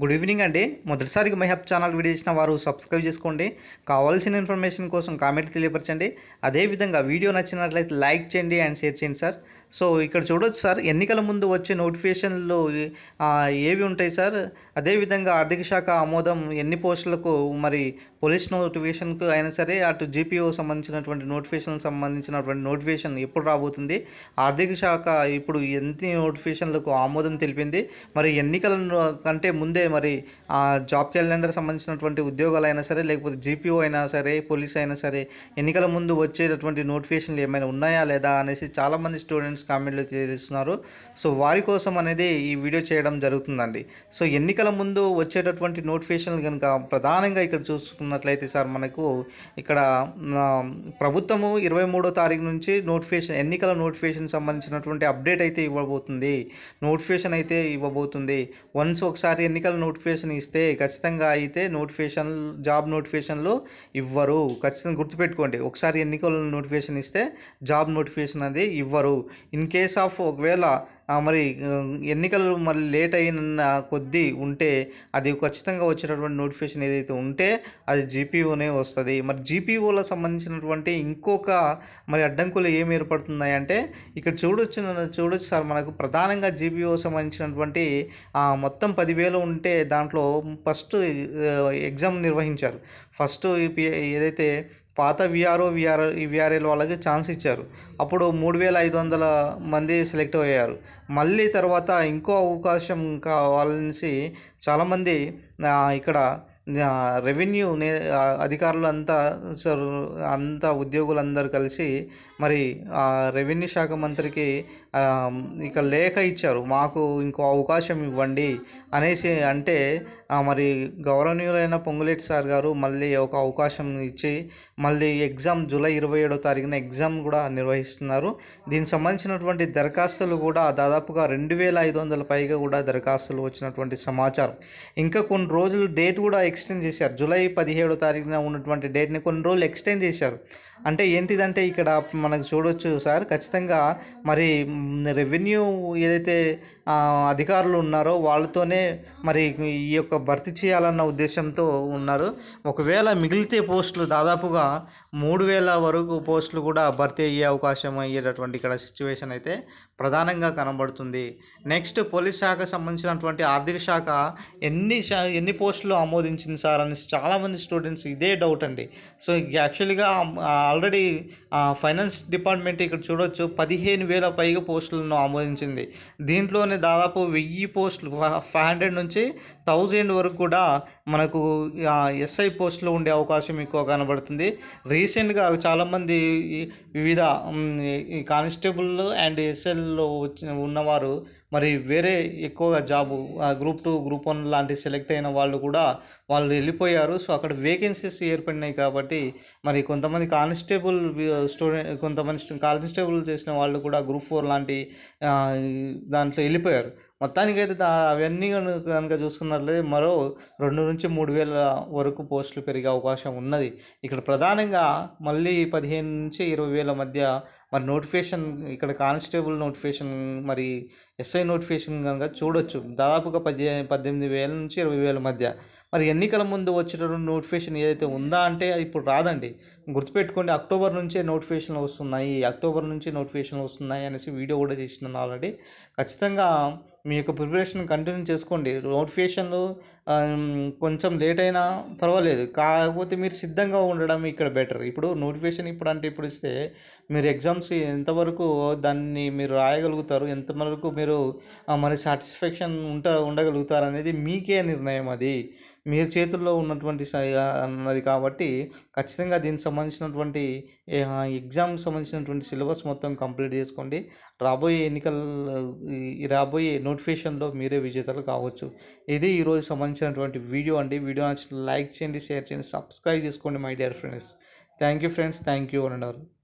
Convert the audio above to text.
Good evening అండి. మొదటిసారికి మైహబ్ channel video చేసిన వారు సబ్స్క్రైబ్ చేసుకోండి. కావాల్సిన ఇన్ఫర్మేషన్ కోసం కామెంట్ తెలియపరచండి. అదేవిధంగా వీడియో నచ్చినట్లయితే లైక్ చేయండి అండ్ షేర్ చేయండి సార్. సో ఇక్కడ చూడొచ్చు సార్ ఎన్నికల ముందు వచ్చే నోటిఫికేషన్లు ఏవి ఉంటాయి సార్? అదేవిధంగా ఆర్థిక శాఖ ఆమోదం ఎన్ని పోస్టులకు మరి పోలీస్ నోటిఫికేషన్కు అయినా సరే అటు జీపీఓ సంబంధించినటువంటి నోటిఫికేషన్ సంబంధించినటువంటి నోటిఫికేషన్ ఎప్పుడు రాబోతుంది? ఆర్థిక శాఖ ఇప్పుడు ఎన్ని నోటిఫికేషన్లకు ఆమోదం తెలిపింది? మరి ఎన్నికల కంటే ముందే మరి ఆ జాబ్ క్యాలెండర్ సంబంధించినటువంటి ఉద్యోగాలు అయినా సరే లేకపోతే జీపీఓ అయినా సరే పోలీస్ అయినా సరే ఎన్నికల ముందు వచ్చేటటువంటి నోటిఫికేషన్లు ఏమైనా ఉన్నాయా లేదా అనేసి చాలామంది స్టూడెంట్స్ కామెంట్లు తెలియజేస్తున్నారు. సో వారి కోసం అనేది ఈ వీడియో చేయడం జరుగుతుందండి. సో ఎన్నికల ముందు వచ్చేటటువంటి నోటిఫికేషన్లు కనుక ప్రధానంగా ఇక్కడ చూసుకున్నట్లయితే సార్ మనకు ఇక్కడ ప్రభుత్వము ఇరవై మూడో తారీఖు నుంచి నోటిఫికేషన్ ఎన్నికల నోటిఫికేషన్ సంబంధించినటువంటి అప్డేట్ అయితే ఇవ్వబోతుంది. నోటిఫికేషన్ అయితే ఇవ్వబోతుంది. వన్స్ ఒకసారి ఎన్నికల నోటిఫికేషన్ ఇస్తే ఖచ్చితంగా అయితే నోటిఫికేషన్ జాబ్ నోటిఫికేషన్లు ఇవ్వరు. ఖచ్చితంగా గుర్తుపెట్టుకోండి. ఒకసారి ఎన్నికల నోటిఫికేషన్ ఇస్తే జాబ్ నోటిఫికేషన్ అది ఇవ్వరు. ఇన్ కేస్ ఆఫ్ ఒకవేళ మరి ఎన్నికలు మరి లేట్ అయిన కొద్దీ ఉంటే అది ఖచ్చితంగా వచ్చేటటువంటి నోటిఫికేషన్ ఏదైతే ఉంటే అది జీపీఓనే వస్తుంది. మరి జీపీఓలో సంబంధించినటువంటి ఇంకొక మరి అడ్డంకులు ఏమి ఏర్పడుతున్నాయి అంటే ఇక్కడ చూడొచ్చు చూడొచ్చు సార్ మనకు ప్రధానంగా జీపీఓ సంబంధించినటువంటి ఆ, మొత్తం పదివేలు ఉంటే దాంట్లో ఫస్ట్ ఎగ్జామ్ నిర్వహించారు. ఫస్ట్ ఏదైతే పాత విఆర్ఓ విఆర్ విఆర్ఎల్ వాళ్ళకి ఛాన్స్ ఇచ్చారు. అప్పుడు మూడు వేల ఐదు వందల మంది సెలెక్ట్ అయ్యారు. మళ్ళీ తర్వాత ఇంకో అవకాశం కావాలనేసి చాలామంది ఇక్కడ రెవెన్యూ నే అధికారులు అంతా సార్ అంతా ఉద్యోగులందరూ కలిసి మరి ఆ రెవెన్యూ శాఖ మంత్రికి ఇక లేఖ ఇచ్చారు. మాకు ఇంకో అవకాశం ఇవ్వండి అనేసి అంటే మరి గౌరవనీయులైన పొంగులేటి సార్ గారు మళ్ళీ ఒక అవకాశం ఇచ్చి మళ్ళీ ఎగ్జామ్ జూలై ఇరవై ఏడో తారీఖున ఎగ్జామ్ కూడా నిర్వహిస్తున్నారు. దీనికి సంబంధించినటువంటి దరఖాస్తులు కూడా దాదాపుగా రెండు వేల ఐదు వందల పైగా కూడా దరఖాస్తులు వచ్చినటువంటి సమాచారం. ఇంకా కొన్ని రోజులు డేట్ కూడా ఎక్స్టెండ్ చేశారు. జూలై పదిహేడో తారీఖున ఉన్నటువంటి డేట్ని కొన్ని రోజులు ఎక్స్టెండ్ చేశారు. అంటే ఏంటిదంటే ఇక్కడ మనకు చూడొచ్చు సార్ ఖచ్చితంగా మరి రెవెన్యూ ఏదైతే అధికారులు ఉన్నారో వాళ్ళతోనే మరి ఈ యొక్క భర్తీ చేయాలన్న ఉద్దేశంతో ఉన్నారు. ఒకవేళ మిగిలితే పోస్టులు దాదాపుగా మూడు వేల వరకు పోస్టులు కూడా భర్తీ అయ్యే అవకాశం అయ్యేటటువంటి ఇక్కడ సిచ్యువేషన్ అయితే ప్రధానంగా కనబడుతుంది. నెక్స్ట్ పోలీస్ శాఖ సంబంధించినటువంటి ఆర్థిక శాఖ ఎన్ని ఎన్ని పోస్టులు ఆమోదించింది? సార్ అనేసి చాలామంది స్టూడెంట్స్ ఇదే డౌట్ అండి. సో యాక్చువల్గా ఆల్రెడీ ఫైనాన్స్ డిపార్ట్మెంట్ ఇక్కడ చూడొచ్చు పదిహేను వేల పైగా పోస్టులను ఆమోదించింది. దీంట్లోనే దాదాపు వెయ్యి పోస్టులు ఫైవ్ హండ్రెడ్ నుంచి థౌజండ్ వరకు కూడా మనకు ఎస్ఐ పోస్టులు ఉండే అవకాశం ఎక్కువ కనబడుతుంది. రీసెంట్గా చాలామంది వివిధ కానిస్టేబుల్ అండ్ ఎస్ఎల్లో వచ్చిన ఉన్నవారు మరి వేరే ఎక్కువగా job group two group one లాంటి సెలెక్ట్ అయిన వాళ్ళు కూడా వాళ్ళు వెళ్ళిపోయారు. సో అక్కడ వేకెన్సీస్ ఏర్పడినాయి కాబట్టి మరి కొంతమంది కానిస్టేబుల్ స్టూడెంట్ కొంతమంది కానిస్టేబుల్ చేసిన వాళ్ళు కూడా గ్రూప్ ఫోర్ లాంటి దాంట్లో వెళ్ళిపోయారు. మొత్తానికైతే దా అవన్నీ కనుక చూసుకున్నట్లయితే మరో రెండు నుంచి మూడు వేల వరకు పోస్టులు పెరిగే అవకాశం ఉన్నది. ఇక్కడ ప్రధానంగా మళ్ళీ పదిహేను నుంచి ఇరవై వేల మధ్య మరి నోటిఫికేషన్ ఇక్కడ కానిస్టేబుల్ నోటిఫికేషన్ మరి ఎస్ఐ నోటిఫికేషన్ కనుక చూడొచ్చు. దాదాపుగా పద్దె పద్దెనిమిది వేల నుంచి ఇరవై వేల మధ్య. మరి ఎన్నికల ముందు వచ్చేటటువంటి నోటిఫికేషన్ ఏదైతే ఉందా అంటే ఇప్పుడు రాదండి. గుర్తుపెట్టుకోండి అక్టోబర్ నుంచే నోటిఫికేషన్లు వస్తున్నాయి. అక్టోబర్ నుంచి నోటిఫికేషన్లు వస్తున్నాయి అనేసి వీడియో కూడా చేసినాను ఆల్రెడీ. ఖచ్చితంగా మీ యొక్క ప్రిపరేషన్ కంటిన్యూ చేసుకోండి. నోటిఫికేషన్లు కొంచెం లేట్ అయినా పర్వాలేదు. కాకపోతే మీరు సిద్ధంగా ఉండడం ఇక్కడ బెటర్ ఇప్పుడు నోటిఫికేషన్ ఇప్పుడు అంటే ఇప్పుడు ఇస్తే మీరు ఎగ్జామ్స్ ఎంతవరకు దాన్ని మీరు రాయగలుగుతారు ఎంతవరకు మీరు మరి సాటిస్ఫాక్షన్ ఉంట ఉండగలుగుతారు అనేది మీకే నిర్ణయం అది. మీరు చేతుల్లో ఉన్నటువంటి అన్నది కాబట్టి ఖచ్చితంగా దీనికి సంబంధించినటువంటి ఎగ్జామ్ సంబంధించినటువంటి సిలబస్ మొత్తం కంప్లీట్ చేసుకోండి. రాబోయే ఎన్నికల రాబోయే నోటిఫికేషన్లో మీరే విజేతలు కావచ్చు. ఇది ఈరోజు సంబంధించినటువంటి వీడియో అండి. వీడియో నచ్చిన లైక్ చేయండి షేర్ చేయండి సబ్స్క్రైబ్ చేసుకోండి my dear friends. Thank you friends. Thank you and all